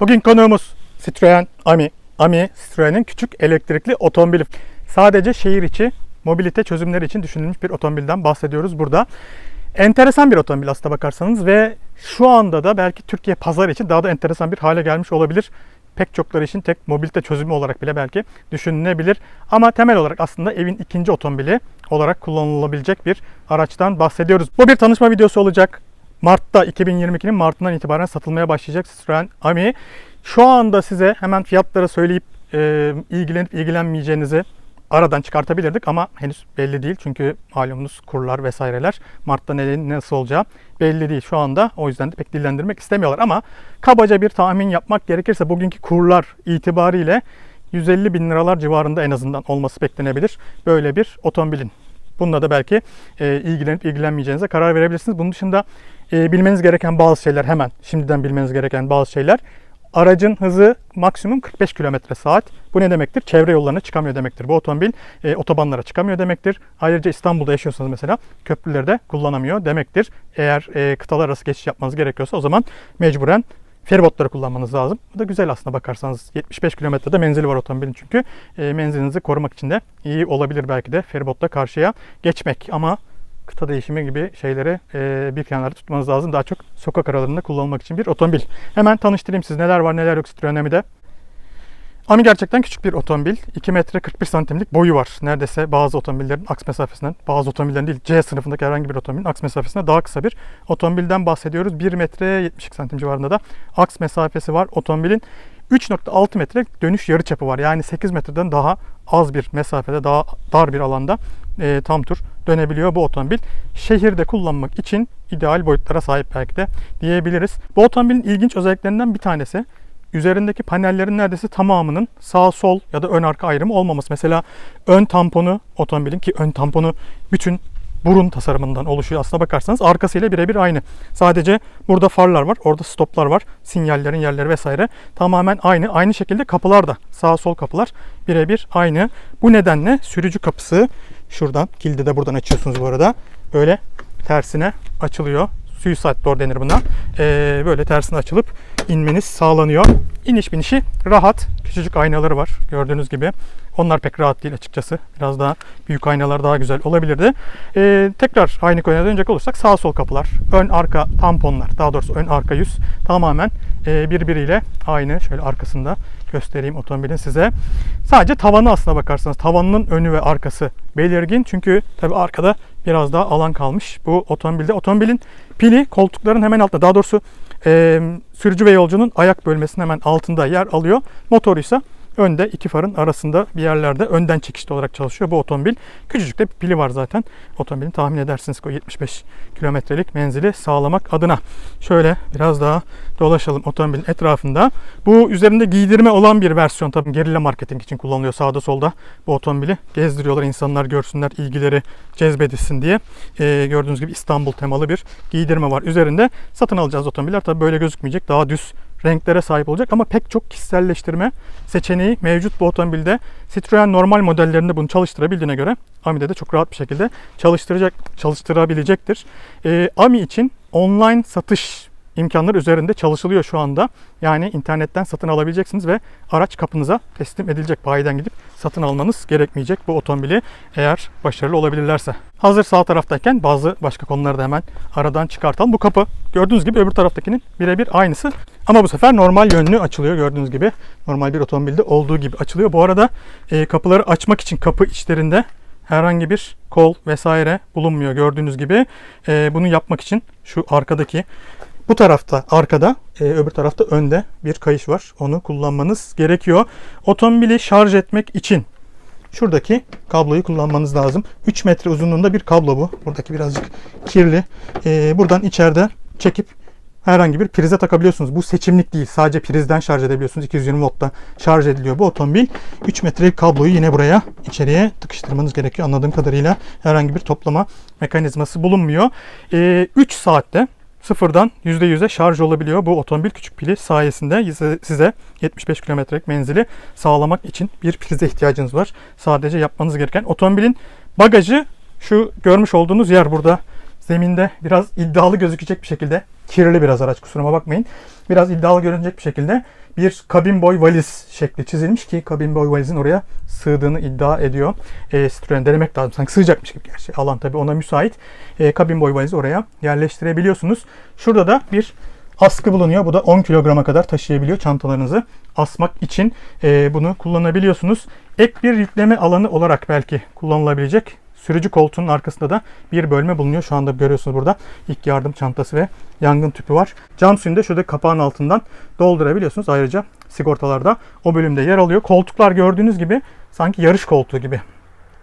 Bugün konuğumuz Citroen Ami. Ami, Citroen'in küçük elektrikli otomobili. Sadece şehir içi mobilite çözümleri için düşünülmüş bir otomobilden bahsediyoruz burada. Enteresan bir otomobil aslında bakarsanız ve şu anda da belki Türkiye pazar için daha da enteresan bir hale gelmiş olabilir. Pek çokları için tek mobilite çözümü olarak bile belki düşünülebilir. Ama temel olarak aslında evin ikinci otomobili olarak kullanılabilecek bir araçtan bahsediyoruz. Bu bir tanışma videosu olacak. Mart'ta 2022'nin Mart'ından itibaren satılmaya başlayacak Citroen Ami. Şu anda size hemen fiyatları söyleyip e, ilgilenip ilgilenmeyeceğinizi aradan çıkartabilirdik ama henüz belli değil. Çünkü malumunuz kurlar vesaireler Mart'ta ne, nasıl olacağı belli değil şu anda. O yüzden de pek dillendirmek istemiyorlar ama kabaca bir tahmin yapmak gerekirse bugünkü kurlar itibariyle 150 bin liralar civarında en azından olması beklenebilir. Böyle bir otomobilin. Bununla da belki e, ilgilenip ilgilenmeyeceğinize karar verebilirsiniz. Bunun dışında e, bilmeniz gereken bazı şeyler hemen şimdiden bilmeniz gereken bazı şeyler. Aracın hızı maksimum 45 km saat. Bu ne demektir? Çevre yollarına çıkamıyor demektir. Bu otomobil e, otobanlara çıkamıyor demektir. Ayrıca İstanbul'da yaşıyorsanız mesela köprüleri de kullanamıyor demektir. Eğer e, kıtalar arası geçiş yapmanız gerekiyorsa o zaman mecburen feribotları kullanmanız lazım. Bu da güzel aslında bakarsanız. 75 kilometrede menzili var otomobilin çünkü. E, menzilinizi korumak için de iyi olabilir belki de feribotla karşıya geçmek. Ama kıta değişimi gibi şeyleri e, bir kenarda tutmanız lazım. Daha çok sokak aralarında kullanılmak için bir otomobil. Hemen tanıştırayım siz neler var neler yok Citroen Ami'de. Ami gerçekten küçük bir otomobil. 2 metre 41 santimlik boyu var. Neredeyse bazı otomobillerin aks mesafesinden, bazı otomobillerin değil C sınıfındaki herhangi bir otomobilin aks mesafesine daha kısa bir otomobilden bahsediyoruz. 1 metre 72 santim civarında da aks mesafesi var otomobilin. 3.6 metre dönüş yarıçapı var. Yani 8 metreden daha az bir mesafede, daha dar bir alanda e, tam tur dönebiliyor bu otomobil. Şehirde kullanmak için ideal boyutlara sahip belki de diyebiliriz. Bu otomobilin ilginç özelliklerinden bir tanesi üzerindeki panellerin neredeyse tamamının sağ sol ya da ön arka ayrımı olmaması. Mesela ön tamponu otomobilin ki ön tamponu bütün burun tasarımından oluşuyor aslına bakarsanız arkasıyla birebir aynı. Sadece burada farlar var, orada stoplar var, sinyallerin yerleri vesaire tamamen aynı. Aynı şekilde kapılar da sağ sol kapılar birebir aynı. Bu nedenle sürücü kapısı şuradan kilidi de buradan açıyorsunuz bu arada. Böyle tersine açılıyor. Suicide door denir buna. Ee, böyle tersine açılıp inmeniz sağlanıyor. İniş binişi rahat. Küçücük aynaları var gördüğünüz gibi. Onlar pek rahat değil açıkçası. Biraz daha büyük aynalar daha güzel olabilirdi. Ee, tekrar aynı konuya dönecek olursak sağ sol kapılar, ön arka tamponlar, daha doğrusu ön arka yüz tamamen birbiriyle aynı. Şöyle arkasında göstereyim otomobilin size. Sadece tavanı aslına bakarsanız tavanının önü ve arkası belirgin. Çünkü tabi arkada biraz daha alan kalmış bu otomobilde. Otomobilin pili koltukların hemen altında. Daha doğrusu e, sürücü ve yolcunun ayak bölmesinin hemen altında yer alıyor. Motor ise önde iki farın arasında bir yerlerde önden çekişli olarak çalışıyor bu otomobil. Küçücük de bir pili var zaten. Otomobilin tahmin edersiniz ki o 75 kilometrelik menzili sağlamak adına. Şöyle biraz daha dolaşalım otomobilin etrafında. Bu üzerinde giydirme olan bir versiyon tabii gerilla marketing için kullanılıyor sağda solda. Bu otomobili gezdiriyorlar insanlar görsünler ilgileri cezbedilsin diye. Ee, gördüğünüz gibi İstanbul temalı bir giydirme var üzerinde. Satın alacağız otomobiller tabii böyle gözükmeyecek. Daha düz renklere sahip olacak ama pek çok kişiselleştirme seçeneği mevcut bu otomobilde. Citroen normal modellerinde bunu çalıştırabildiğine göre Ami'de de çok rahat bir şekilde çalıştıracak çalıştırabilecektir. Ee, Ami için online satış imkanları üzerinde çalışılıyor şu anda. Yani internetten satın alabileceksiniz ve araç kapınıza teslim edilecek. Bayiden gidip satın almanız gerekmeyecek bu otomobili eğer başarılı olabilirlerse. Hazır sağ taraftayken bazı başka konuları da hemen aradan çıkartalım. Bu kapı gördüğünüz gibi öbür taraftakinin birebir aynısı. Ama bu sefer normal yönlü açılıyor gördüğünüz gibi. Normal bir otomobilde olduğu gibi açılıyor. Bu arada e, kapıları açmak için kapı içlerinde herhangi bir kol vesaire bulunmuyor gördüğünüz gibi. E, bunu yapmak için şu arkadaki bu tarafta arkada, e, öbür tarafta önde bir kayış var. Onu kullanmanız gerekiyor. Otomobili şarj etmek için şuradaki kabloyu kullanmanız lazım. 3 metre uzunluğunda bir kablo bu. Buradaki birazcık kirli. E, buradan içeride çekip herhangi bir prize takabiliyorsunuz. Bu seçimlik değil. Sadece prizden şarj edebiliyorsunuz. 220 voltta şarj ediliyor bu otomobil. 3 metrelik kabloyu yine buraya içeriye tıkıştırmanız gerekiyor. Anladığım kadarıyla herhangi bir toplama mekanizması bulunmuyor. E, 3 saatte sıfırdan %100'e şarj olabiliyor. Bu otomobil küçük pili sayesinde size 75 kilometrelik menzili sağlamak için bir prize ihtiyacınız var. Sadece yapmanız gereken otomobilin bagajı şu görmüş olduğunuz yer burada zeminde biraz iddialı gözükecek bir şekilde kirli biraz araç kusuruma bakmayın. Biraz iddialı görünecek bir şekilde bir kabin boy valiz şekli çizilmiş ki kabin boy valizin oraya sığdığını iddia ediyor. E, Citroen denemek lazım. Sanki sığacakmış gibi gerçi. Alan tabii ona müsait. E, kabin boy valizi oraya yerleştirebiliyorsunuz. Şurada da bir askı bulunuyor. Bu da 10 kilograma kadar taşıyabiliyor çantalarınızı asmak için. e, bunu kullanabiliyorsunuz. Ek bir yükleme alanı olarak belki kullanılabilecek sürücü koltuğunun arkasında da bir bölme bulunuyor. Şu anda görüyorsunuz burada ilk yardım çantası ve yangın tüpü var. Cam suyunu da şurada kapağın altından doldurabiliyorsunuz. Ayrıca sigortalarda o bölümde yer alıyor. Koltuklar gördüğünüz gibi sanki yarış koltuğu gibi.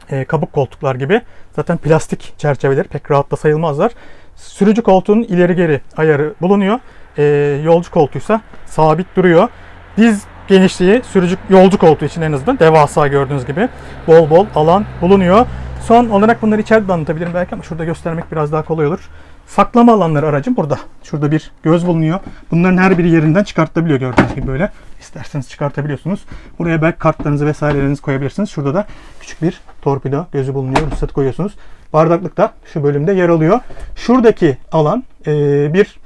E, kabuk koltuklar gibi. Zaten plastik çerçeveleri pek rahat da sayılmazlar. Sürücü koltuğunun ileri geri ayarı bulunuyor. E, yolcu koltuğuysa sabit duruyor. Diz genişliği sürücü yolcu koltuğu için en azından devasa gördüğünüz gibi bol bol alan bulunuyor. Son olarak bunları içeride de anlatabilirim belki ama şurada göstermek biraz daha kolay olur. Saklama alanları aracın burada. Şurada bir göz bulunuyor. Bunların her biri yerinden çıkartılabiliyor gördüğünüz gibi böyle. İsterseniz çıkartabiliyorsunuz. Buraya belki kartlarınızı vesairelerinizi koyabilirsiniz. Şurada da küçük bir torpido gözü bulunuyor. Ruhsat koyuyorsunuz. Bardaklık da şu bölümde yer alıyor. Şuradaki alan eee, bir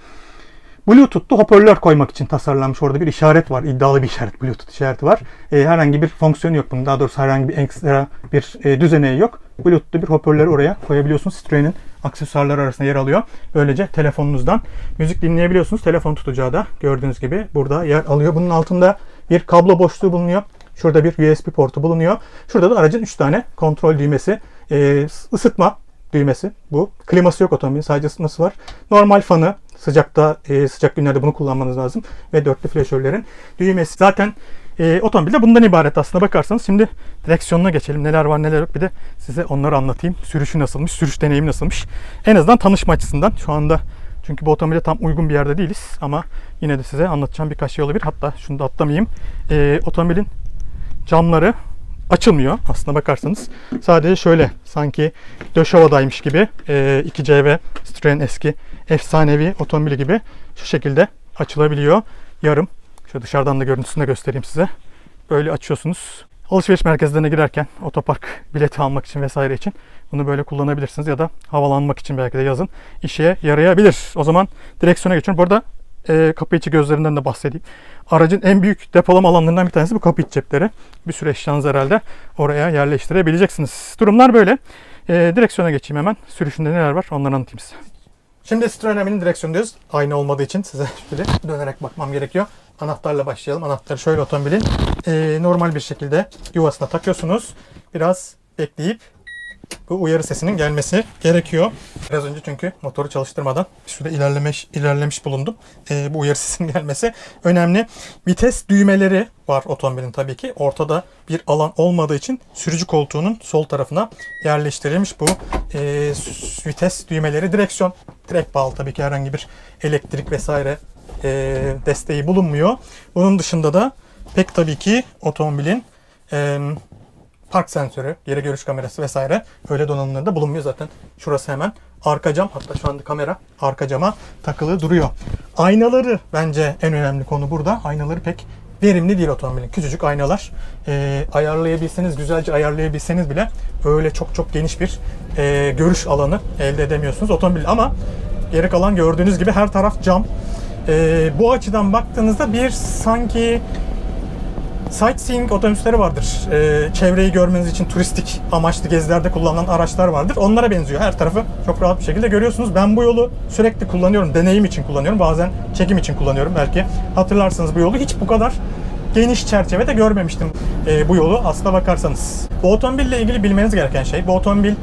Bluetooth'lu hoparlör koymak için tasarlanmış. Orada bir işaret var. iddialı bir işaret. Bluetooth işareti var. E, herhangi bir fonksiyonu yok bunun. Daha doğrusu herhangi bir ekstra bir e, düzeneği yok. Bluetooth'lu bir hoparlörü oraya koyabiliyorsunuz. Citroen'in aksesuarları arasında yer alıyor. Böylece telefonunuzdan müzik dinleyebiliyorsunuz. Telefon tutacağı da gördüğünüz gibi burada yer alıyor. Bunun altında bir kablo boşluğu bulunuyor. Şurada bir USB portu bulunuyor. Şurada da aracın 3 tane kontrol düğmesi. E, ısıtma düğmesi bu. Kliması yok otomobilin. Sadece ısıtması var. Normal fanı sıcakta e, sıcak günlerde bunu kullanmanız lazım ve dörtlü flaşörlerin düğmesi. Zaten e, otomobil de bundan ibaret aslına bakarsanız. Şimdi direksiyonuna geçelim. Neler var neler yok bir de size onları anlatayım. Sürüşü nasılmış, sürüş deneyimi nasılmış. En azından tanışma açısından şu anda çünkü bu otomobile tam uygun bir yerde değiliz ama yine de size anlatacağım birkaç şey olabilir. Hatta şunu da atlamayayım. E, otomobilin camları açılmıyor aslına bakarsanız. Sadece şöyle sanki döşovadaymış gibi e, 2CV Citroen eski efsanevi otomobili gibi şu şekilde açılabiliyor. Yarım. Şu dışarıdan da görüntüsünü de göstereyim size. Böyle açıyorsunuz. Alışveriş merkezlerine girerken otopark bileti almak için vesaire için bunu böyle kullanabilirsiniz ya da havalanmak için belki de yazın işe yarayabilir. O zaman direksiyona geçiyorum. Bu arada e, kapı içi gözlerinden de bahsedeyim. Aracın en büyük depolama alanlarından bir tanesi bu kapı iç cepleri. Bir süre eşyanızı herhalde oraya yerleştirebileceksiniz. Durumlar böyle. E, direksiyona geçeyim hemen. Sürüşünde neler var onları anlatayım size. Şimdi Citroen Amin'in direksiyondayız. Aynı olmadığı için size şöyle dönerek bakmam gerekiyor. Anahtarla başlayalım. Anahtarı şöyle otomobilin e, normal bir şekilde yuvasına takıyorsunuz. Biraz bekleyip bu uyarı sesinin gelmesi gerekiyor. Biraz önce çünkü motoru çalıştırmadan bir süre ilerlemiş, ilerlemiş bulundum. Ee, bu uyarı sesinin gelmesi önemli. Vites düğmeleri var otomobilin tabii ki. Ortada bir alan olmadığı için sürücü koltuğunun sol tarafına yerleştirilmiş bu e, vites düğmeleri. Direksiyon direkt bağlı tabii ki herhangi bir elektrik vesaire e, desteği bulunmuyor. Bunun dışında da pek tabii ki otomobilin e, park sensörü, geri görüş kamerası vesaire öyle donanımları da bulunmuyor zaten. Şurası hemen arka cam hatta şu anda kamera arka cama takılı duruyor. Aynaları bence en önemli konu burada. Aynaları pek verimli değil otomobilin. Küçücük aynalar. Ee, ayarlayabilseniz, güzelce ayarlayabilseniz bile öyle çok çok geniş bir e, görüş alanı elde edemiyorsunuz otomobil. Ama geri kalan gördüğünüz gibi her taraf cam. Ee, bu açıdan baktığınızda bir sanki sightseeing otobüsleri vardır. Ee, çevreyi görmeniz için turistik amaçlı gezilerde kullanılan araçlar vardır. Onlara benziyor. Her tarafı çok rahat bir şekilde görüyorsunuz. Ben bu yolu sürekli kullanıyorum. Deneyim için kullanıyorum. Bazen çekim için kullanıyorum. Belki hatırlarsınız bu yolu. Hiç bu kadar geniş çerçevede görmemiştim e, bu yolu aslına bakarsanız. Bu otomobille ilgili bilmeniz gereken şey bu otomobil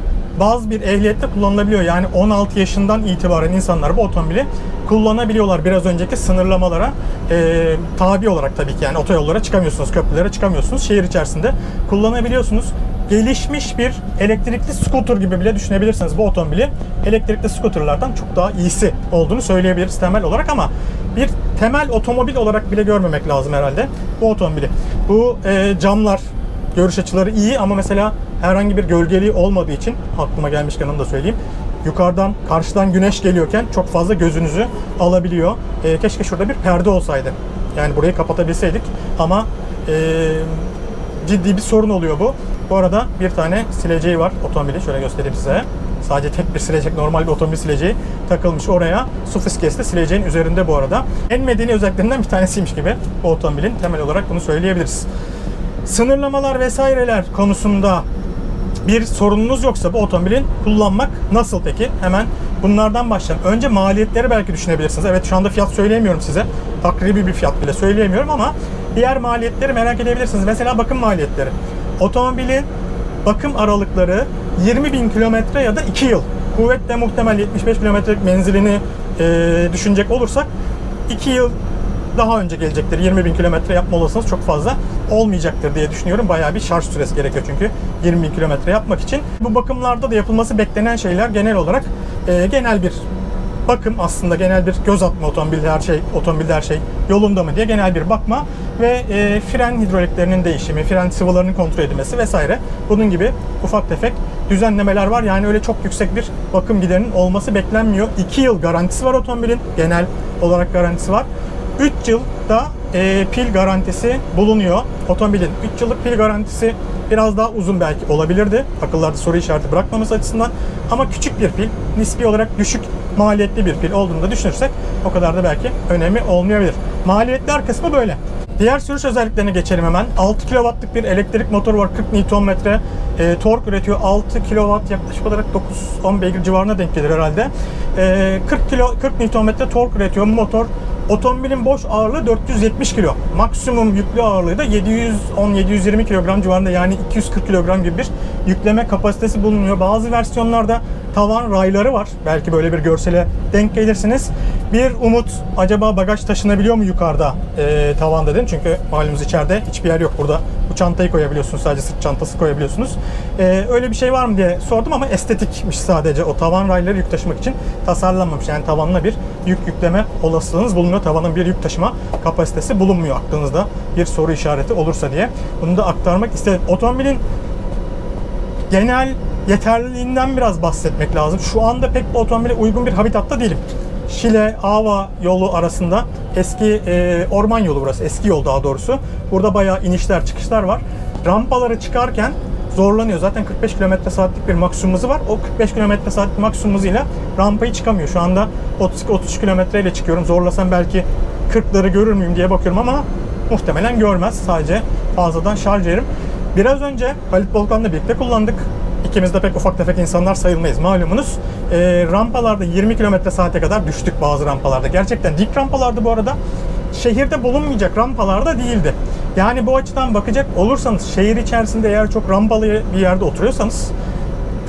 bazı bir ehliyette kullanılabiliyor. Yani 16 yaşından itibaren insanlar bu otomobili kullanabiliyorlar. Biraz önceki sınırlamalara e, tabi olarak tabii ki yani otoyollara çıkamıyorsunuz, köprülere çıkamıyorsunuz. Şehir içerisinde kullanabiliyorsunuz. Gelişmiş bir elektrikli scooter gibi bile düşünebilirsiniz bu otomobili. Elektrikli scooterlardan çok daha iyisi olduğunu söyleyebiliriz temel olarak ama bir temel otomobil olarak bile görmemek lazım herhalde bu otomobili. Bu e, camlar, görüş açıları iyi ama mesela herhangi bir gölgeliği olmadığı için aklıma gelmişken onu da söyleyeyim. Yukarıdan, karşıdan güneş geliyorken çok fazla gözünüzü alabiliyor. E, keşke şurada bir perde olsaydı. Yani burayı kapatabilseydik ama e, ciddi bir sorun oluyor bu. Bu arada bir tane sileceği var otomobili. Şöyle göstereyim size. Sadece tek bir silecek, normal bir otomobil sileceği takılmış oraya. Su fıskiyesi de sileceğin üzerinde bu arada. En medeni özelliklerinden bir tanesiymiş gibi bu otomobilin. Temel olarak bunu söyleyebiliriz. Sınırlamalar vesaireler konusunda bir sorununuz yoksa bu otomobilin kullanmak nasıl peki? Hemen bunlardan başlayalım. Önce maliyetleri belki düşünebilirsiniz. Evet şu anda fiyat söyleyemiyorum size. Takribi bir fiyat bile söyleyemiyorum ama diğer maliyetleri merak edebilirsiniz. Mesela bakım maliyetleri. Otomobilin bakım aralıkları 20 bin kilometre ya da 2 yıl. Kuvvetle muhtemel 75 kilometrelik menzilini e, düşünecek olursak 2 yıl daha önce gelecektir. 20 bin kilometre yapma olasılığınız çok fazla olmayacaktır diye düşünüyorum. Bayağı bir şarj süresi gerekiyor çünkü 20 bin kilometre yapmak için. Bu bakımlarda da yapılması beklenen şeyler genel olarak e, genel bir bakım aslında genel bir göz atma otomobilde her şey otomobilde her şey yolunda mı diye genel bir bakma ve e, fren hidroliklerinin değişimi, fren sıvılarının kontrol edilmesi vesaire. Bunun gibi ufak tefek düzenlemeler var. Yani öyle çok yüksek bir bakım giderinin olması beklenmiyor. 2 yıl garantisi var otomobilin. Genel olarak garantisi var. 3 yılda e, pil garantisi bulunuyor. Otomobilin 3 yıllık pil garantisi biraz daha uzun belki olabilirdi. Akıllarda soru işareti bırakmaması açısından. Ama küçük bir pil, nispi olarak düşük maliyetli bir pil olduğunu da düşünürsek o kadar da belki önemi olmayabilir. Maliyetler kısmı böyle. Diğer sürüş özelliklerine geçelim hemen. 6 kW'lık bir elektrik motoru var. 40 Nm e, tork üretiyor. 6 kW yaklaşık olarak 9-10 beygir civarına denk gelir herhalde. E, 40 kilo 40 Nm tork üretiyor motor. Otomobilin boş ağırlığı 470 kilo. Maksimum yüklü ağırlığı da 710-720 kilogram civarında yani 240 kilogram gibi bir yükleme kapasitesi bulunuyor. Bazı versiyonlarda tavan rayları var. Belki böyle bir görsele denk gelirsiniz. Bir umut acaba bagaj taşınabiliyor mu yukarıda e, tavanda dedim. Çünkü malumunuz içeride hiçbir yer yok. Burada bu çantayı koyabiliyorsunuz. Sadece sırt çantası koyabiliyorsunuz. E, öyle bir şey var mı diye sordum ama estetikmiş sadece. O tavan rayları yük taşımak için tasarlanmamış. Yani tavanla bir yük yükleme olasılığınız bulunuyor. Tavanın bir yük taşıma kapasitesi bulunmuyor aklınızda bir soru işareti olursa diye. Bunu da aktarmak istedim. Otomobilin genel yeterliliğinden biraz bahsetmek lazım. Şu anda pek bu otomobile uygun bir habitatta değilim. Şile Ava yolu arasında eski e, orman yolu burası. Eski yol daha doğrusu. Burada bayağı inişler çıkışlar var. Rampalara çıkarken zorlanıyor. Zaten 45 km saatlik bir maksimum hızı var. O 45 km saatlik maksimum hızıyla rampayı çıkamıyor. Şu anda 32-33 km ile çıkıyorum. Zorlasam belki 40'ları görür müyüm diye bakıyorum ama muhtemelen görmez. Sadece fazladan şarj yerim. Biraz önce Halit Volkan'la birlikte kullandık. İkimiz de pek ufak tefek insanlar sayılmayız malumunuz. Ee, rampalarda 20 km saate kadar düştük bazı rampalarda. Gerçekten dik rampalarda bu arada şehirde bulunmayacak rampalarda değildi. Yani bu açıdan bakacak olursanız şehir içerisinde eğer çok rampalı bir yerde oturuyorsanız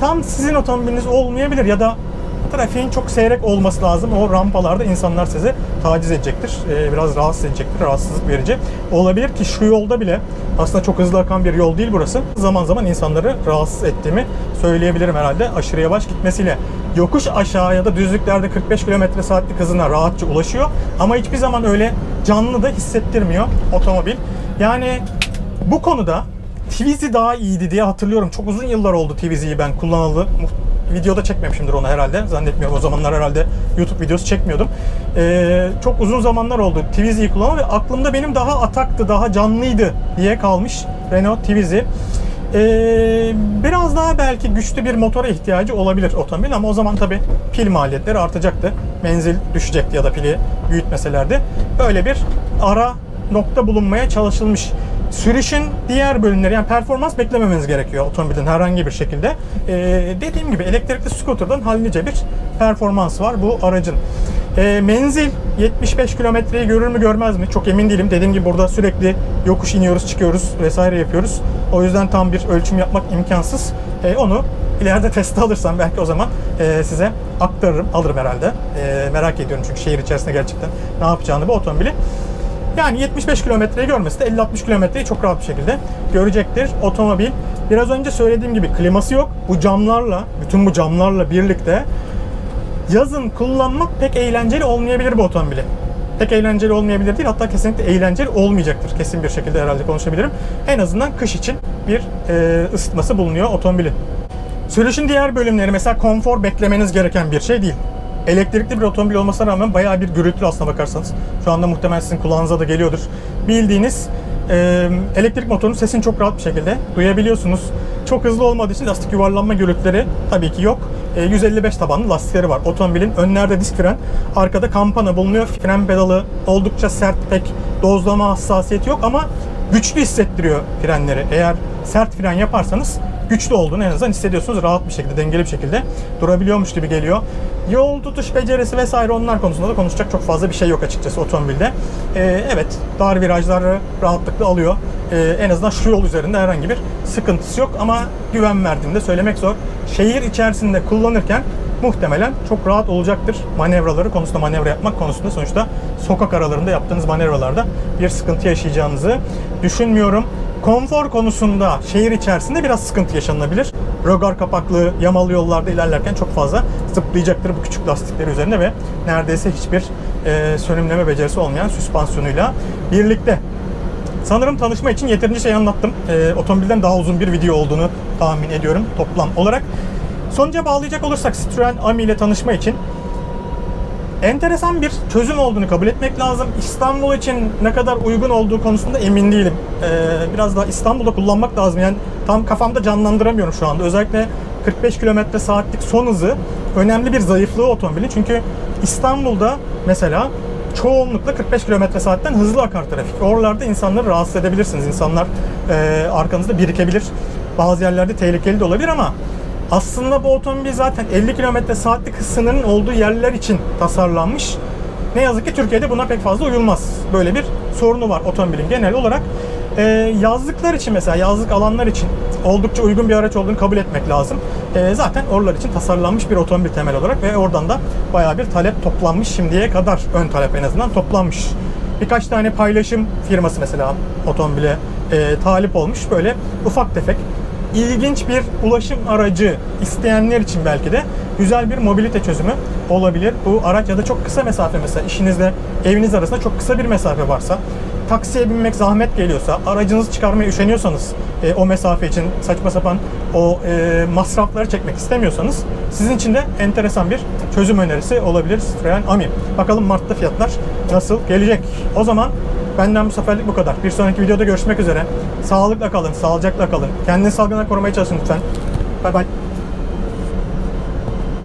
tam sizin otomobiliniz olmayabilir ya da trafiğin çok seyrek olması lazım. O rampalarda insanlar sizi taciz edecektir. Ee, biraz rahatsız edecektir. Rahatsızlık verici olabilir ki şu yolda bile aslında çok hızlı akan bir yol değil burası. Zaman zaman insanları rahatsız ettiğimi söyleyebilirim herhalde aşırı yavaş gitmesiyle. Yokuş aşağı ya da düzlüklerde 45 km saatlik hızına rahatça ulaşıyor. Ama hiçbir zaman öyle canlı da hissettirmiyor otomobil. Yani bu konuda Twizy daha iyiydi diye hatırlıyorum. Çok uzun yıllar oldu Twizy'yi ben kullanalı. Videoda çekmemişimdir onu herhalde. Zannetmiyorum o zamanlar herhalde YouTube videosu çekmiyordum. Ee, çok uzun zamanlar oldu Twizy'yi kullanan ve aklımda benim daha ataktı, daha canlıydı diye kalmış Renault Twizy. Ee, biraz daha belki güçlü bir motora ihtiyacı olabilir otomobil ama o zaman tabi pil maliyetleri artacaktı. Menzil düşecekti ya da pili büyütmeselerdi. Böyle bir ara nokta bulunmaya çalışılmış. Sürüşün diğer bölümleri yani performans beklememeniz gerekiyor otomobilin herhangi bir şekilde. Ee, dediğim gibi elektrikli scooter'dan hallice bir performans var bu aracın. Ee, menzil 75 kilometreyi görür mü görmez mi? Çok emin değilim. Dediğim gibi burada sürekli yokuş iniyoruz, çıkıyoruz vesaire yapıyoruz. O yüzden tam bir ölçüm yapmak imkansız. Ee, onu ileride teste alırsam belki o zaman e, size aktarırım, alırım herhalde. E, merak ediyorum çünkü şehir içerisinde gerçekten ne yapacağını bu otomobili. Yani 75 kilometreyi görmesi de 50-60 kilometreyi çok rahat bir şekilde görecektir otomobil. Biraz önce söylediğim gibi kliması yok. Bu camlarla, bütün bu camlarla birlikte yazın kullanmak pek eğlenceli olmayabilir bu otomobili. Pek eğlenceli olmayabilir değil hatta kesinlikle eğlenceli olmayacaktır. Kesin bir şekilde herhalde konuşabilirim. En azından kış için bir e, ısıtması bulunuyor otomobilin. Sürüşün diğer bölümleri mesela konfor beklemeniz gereken bir şey değil. Elektrikli bir otomobil olmasına rağmen bayağı bir gürültülü aslına bakarsanız. Şu anda muhtemelen sizin kulağınıza da geliyordur. Bildiğiniz e, elektrik motorunun sesini çok rahat bir şekilde duyabiliyorsunuz. Çok hızlı olmadığı için lastik yuvarlanma gürültüleri tabii ki yok. e, 155 tabanlı lastikleri var. Otomobilin önlerde disk fren, arkada kampana bulunuyor. Fren pedalı oldukça sert, pek dozlama hassasiyeti yok ama güçlü hissettiriyor frenleri. Eğer sert fren yaparsanız güçlü olduğunu en azından hissediyorsunuz. Rahat bir şekilde, dengeli bir şekilde durabiliyormuş gibi geliyor. Yol tutuş becerisi vesaire onlar konusunda da konuşacak çok fazla bir şey yok açıkçası otomobilde. Ee, evet, dar virajları rahatlıkla alıyor. Ee, en azından şu yol üzerinde herhangi bir sıkıntısı yok ama güven verdiğimde söylemek zor. Şehir içerisinde kullanırken muhtemelen çok rahat olacaktır. Manevraları konusunda manevra yapmak konusunda sonuçta sokak aralarında yaptığınız manevralarda bir sıkıntı yaşayacağınızı düşünmüyorum. Konfor konusunda şehir içerisinde biraz sıkıntı yaşanabilir. Rögar kapaklı, yamalı yollarda ilerlerken çok fazla zıplayacaktır bu küçük lastikleri üzerinde ve neredeyse hiçbir e, sönümleme becerisi olmayan süspansiyonuyla birlikte. Sanırım tanışma için yeterince şey anlattım. E, otomobilden daha uzun bir video olduğunu tahmin ediyorum toplam olarak. Sonuca bağlayacak olursak Citroen Ami ile tanışma için enteresan bir çözüm olduğunu kabul etmek lazım. İstanbul için ne kadar uygun olduğu konusunda emin değilim. Ee, biraz daha İstanbul'da kullanmak lazım. Yani tam kafamda canlandıramıyorum şu anda. Özellikle 45 km saatlik son hızı önemli bir zayıflığı otomobilin. Çünkü İstanbul'da mesela çoğunlukla 45 km saatten hızlı akar trafik. Oralarda insanları rahatsız edebilirsiniz. İnsanlar e, arkanızda birikebilir. Bazı yerlerde tehlikeli de olabilir ama aslında bu otomobil zaten 50 km saatlik sınırının olduğu yerler için tasarlanmış. Ne yazık ki Türkiye'de buna pek fazla uyulmaz. Böyle bir sorunu var otomobilin genel olarak. Ee, yazlıklar için mesela yazlık alanlar için oldukça uygun bir araç olduğunu kabul etmek lazım. Ee, zaten oralar için tasarlanmış bir otomobil temel olarak ve oradan da bayağı bir talep toplanmış şimdiye kadar ön talep en azından toplanmış. Birkaç tane paylaşım firması mesela otomobile e, talip olmuş böyle ufak tefek ilginç bir ulaşım aracı isteyenler için belki de güzel bir mobilite çözümü olabilir. Bu araç ya da çok kısa mesafe mesela işinizle eviniz arasında çok kısa bir mesafe varsa taksiye binmek zahmet geliyorsa, aracınızı çıkarmaya üşeniyorsanız e, o mesafe için saçma sapan o e, masrafları çekmek istemiyorsanız sizin için de enteresan bir çözüm önerisi olabilir Citroen Ami. Bakalım Mart'ta fiyatlar nasıl gelecek. O zaman Benden bu seferlik bu kadar. Bir sonraki videoda görüşmek üzere. Sağlıkla kalın, sağlıcakla kalın. Kendinizi salgından korumaya çalışın lütfen. Bay bay.